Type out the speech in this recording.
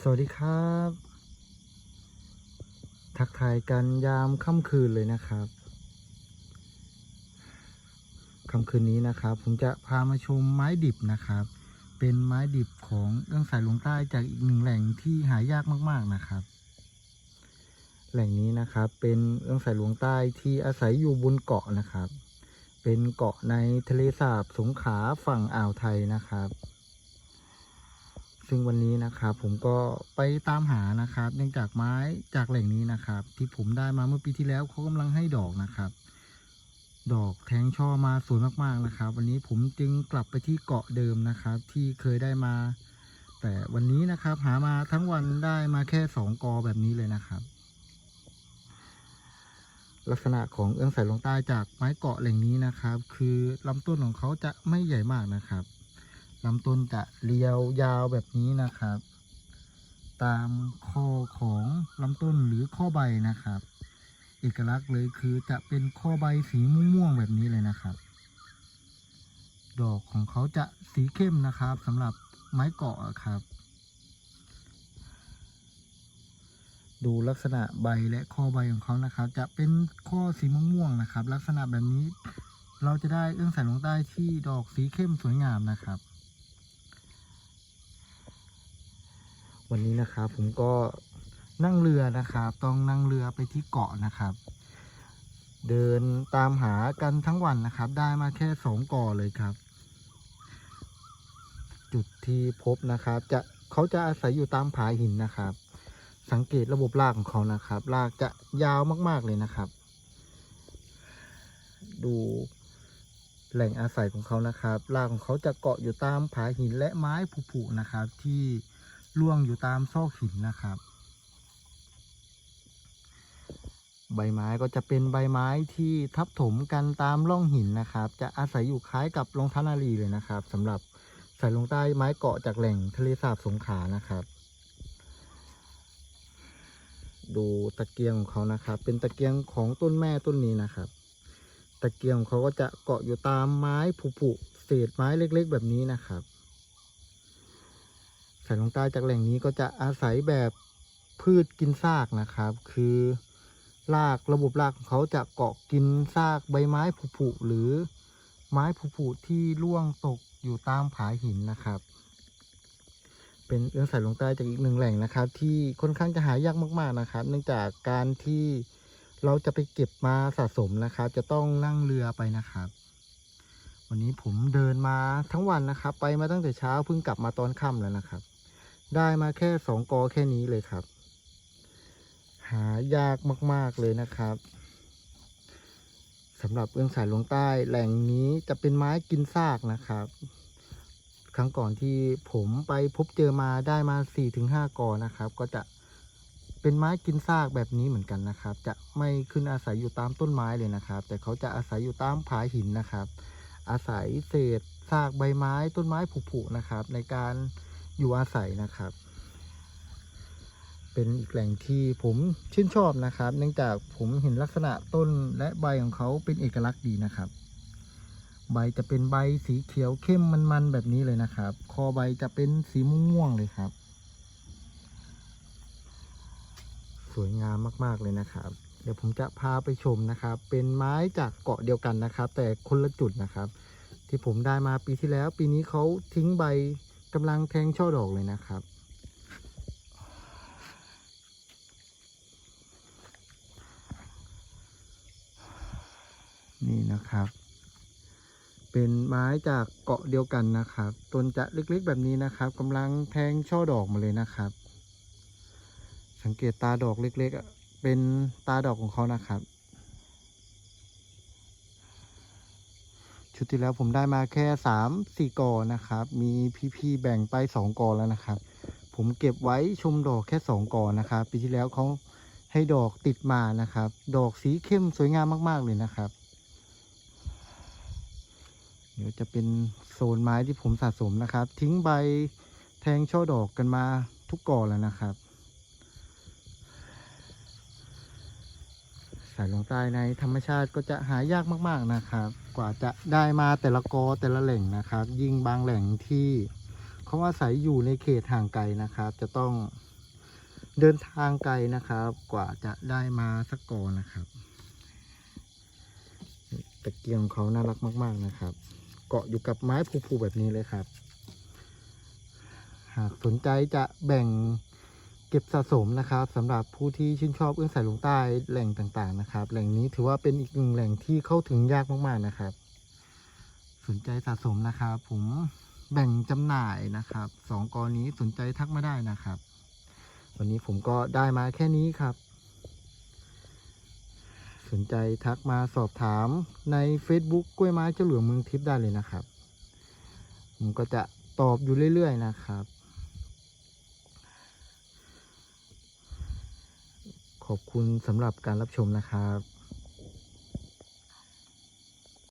สวัสดีครับ ทักทายกันยามค่ำคืนเลยนะครับค่ำคืนนี้นะครับ ผมจะพามาชมไม้ดิบนะครับ เป็นไม้ดิบของเอื้องสายลงใต้จากอีกหนึ่งแหล่งที่หายากมาก ๆนะครับ แหล่งนี้นะครับ เป็นเอื้องสายหลวงใต้ที่อาศัยอยู่บนเกาะนะครับ เป็นเกาะในทะเลสาบสงขลาฝั่งอ่าวไทยนะครับ ซึ่งวันนี้นะครับผมก็ไปตามหานะครับ เนื่องจากไม้จากแหล่งนี้นะครับ ที่ผมได้มาเมื่อปีที่แล้วเขากำลังให้ดอกนะครับ ดอกแทงช่อมาสวยมากๆนะครับ วันนี้ผมจึงกลับไปที่เกาะเดิมนะครับ ที่เคยได้มา แต่วันนี้นะครับ หามาทั้งวันได้มาแค่สองกอแบบนี้เลยนะครับ ลักษณะของเอื้องสายลงใต้จากไม้เกาะแหล่งนี้นะครับ คือลำต้นของเขาจะไม่ใหญ่มากนะครับ ลำต้นจะเรียวยาวแบบนี้นะครับ ตามข้อของลำต้นหรือข้อใบนะครับ เอกลักษณ์เลยคือจะเป็นข้อใบสีม่วงๆแบบนี้เลยนะครับ ดอกของเขาจะสีเข้มนะครับสำหรับไม้เกาะครับ ดูลักษณะใบและข้อใบของเขานะครับ จะเป็นข้อสีม่วงๆนะครับ ลักษณะแบบนี้เราจะได้เอื้องสายลงใต้ที่ดอกสีเข้มสวยงามนะครับ วันนี้นะครับผมก็นั่งเรือนะครับ ต้องนั่งเรือไปที่เกาะนะครับ เดินตามหากันทั้งวันนะครับ ได้มาแค่สองเก่อเลยครับ จุดที่พบนะครับ จะเขาจะอาศัยอยู่ตามผาหินนะครับ สังเกตระบบรากของเขานะครับรากจะยาวมากๆเลยนะครับ ดูแหล่งอาศัยของเขานะครับรากของเขาจะเกาะอยู่ตามผาหินและไม้ผุๆนะครับ ที่ ร่วงอยู่ตามซอกหินนะครับ ใบไม้ก็จะเป็นใบไม้ที่ทับถมกันตามร่องหินนะครับ จะอาศัยอยู่คล้ายกับรองเท้านาลีเลยนะครับสำหรับสายลงใต้ไม้เกาะจากแหล่งทะเลสาบสงขานะครับ ดูตะเกียงของเขานะครับ เป็นตะเกียงของต้นแม่ต้นนี้นะครับ ตะเกียงของเขาก็จะเกาะอยู่ตามไม้ผุๆเศษไม้เล็ก ๆ แบบนี้นะครับ สายลงใต้จากแหล่งนี้ก็จะอาศัยแบบพืชกินซากนะครับ คือรากระบบรากของเขาจะเกาะกินซากใบไม้ผุๆหรือไม้ผุๆที่ร่วงตกอยู่ตามผาหินนะครับ เป็นเอื้องสายลงใต้จากอีกหนึ่งแหล่งนะครับ ที่ค่อนข้างจะหายากมากๆนะครับ เนื่องจากการที่เราจะไปเก็บมาสะสมนะครับ จะต้องนั่งเรือไปนะครับ วันนี้ผมเดินมาทั้งวันนะครับ ไปมาตั้งแต่เช้าเพิ่งกลับมาตอนค่ำแล้วนะครับ ได้มาแค่สองกอแค่นี้เลยครับ หายากมาก ๆเลยนะครับสำหรับเอื้องสายลงใต้แหล่งนี้จะเป็นไม้กินซากนะครับ ครั้งก่อนที่ผมไปพบเจอมาได้มา4-5ถึงกอนะครับ ก็จะเป็นไม้กินซากแบบนี้เหมือนกันนะครับ จะไม่ขึ้นอาศัยอยู่ตามต้นไม้เลยนะครับ แต่เขาจะอาศัยอยู่ตามผาหินนะครับ อาศัยเศษซากใบไม้ต้นไม้ผุๆนะครับ ในการ อยู่อาศัยนะครับ เป็นอีกแหล่งที่ผมชื่นชอบนะครับ เนื่องจากผมเห็นลักษณะต้นและใบของเขาเป็นเอกลักษณ์ดีนะครับ ใบจะเป็นใบสีเขียวเข้มมันๆแบบนี้เลยนะครับ คอใบจะเป็นสีม่วงๆเลยครับ สวยงามมากๆเลยนะครับเดี๋ยวผมจะพาไปชมนะครับ เป็นไม้จากเกาะเดียวกันนะครับ แต่คนละจุดนะครับ ที่ผมได้มาปีที่แล้ว ปีนี้เขาทิ้งใบ กำลังแทงช่อดอกเลยนะครับ นี่นะครับ เป็นไม้จากเกาะเดียวกันนะครับต้นจะเล็กๆแบบนี้นะครับกำลังแทงช่อดอกมาเลยนะครับ สังเกตตาดอกเล็กๆเป็นตาดอกของเขานะครับ ชุดที่แล้วผมได้มาแค่สามสี่กอนะครับ มีพี่ๆแบ่งไปสองกอแล้วนะครับ ผมเก็บไว้ชมดอกแค่สองกอนะครับ ปีที่แล้วเขาให้ดอกติดมานะครับ ดอกสีเข้มสวยงามมาก ๆ เลยนะครับ เดี๋ยวจะเป็นโซนไม้ที่ผมสะสมนะครับ ทิ้งใบแทงช่อดอกกันมาทุกกอแล้วนะครับ สายลงใต้ในธรรมชาติก็จะหายากมาก ๆนะครับ กว่าจะได้มาแต่ละกอแต่ละแหล่งนะครับ ยิ่งบางแหล่งที่เขาอาศัยอยู่ในเขตห่างไกลนะครับ จะต้องเดินทางไกลนะครับ กว่าจะได้มาสักกอนะครับตะเกียงเขาน่ารักมาก ๆนะครับ เกาะอยู่กับไม้ผูๆแบบนี้เลยครับ หากสนใจจะแบ่ง เก็บสะสมนะครับสำหรับผู้ที่ชื่นชอบเอื้องสายลงใต้แหล่งต่างๆนะครับ แหล่งนี้ถือว่าเป็นอีกหนึ่งแหล่งที่เข้าถึงยากมากๆนะครับ สนใจสะสมนะครับผมแบ่งจำหน่ายนะครับสองกรณีสนใจทักมาได้นะครับ วันนี้ผมก็ได้มาแค่นี้ครับ สนใจทักมาสอบถามใน Facebook กล้วยไม้เจ้าหลวงเมืองทิพย์ได้เลยนะครับ ผมก็จะตอบอยู่เรื่อยๆนะครับ ขอบคุณสำหรับการรับชมนะครับ